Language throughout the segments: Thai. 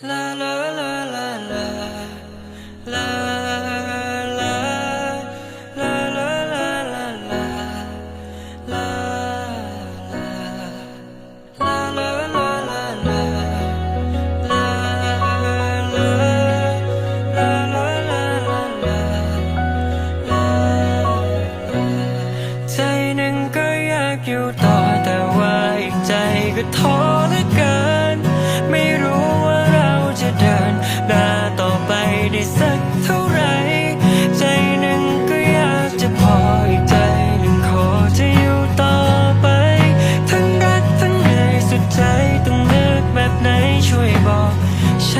La la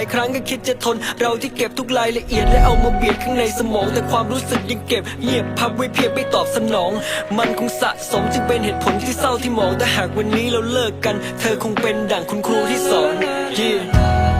ายครั้งก็คิดจะทน เราที่เก็บทุกรายละเอียดและเอามาเบียดข้างในสมอง แต่ความรู้สึกยังเก็บเงียบพับไว้เพียงไม่ตอบสนอง มันคงสะสมจึงเป็นเหตุผลที่เศร้าที่มองแต่หากวันนี้เราเลิกกัน เธอคงเป็นดั่งคุณครูที่สอน yeah.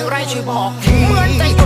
อย่างไรช่วยบอกทีเหมือนใจ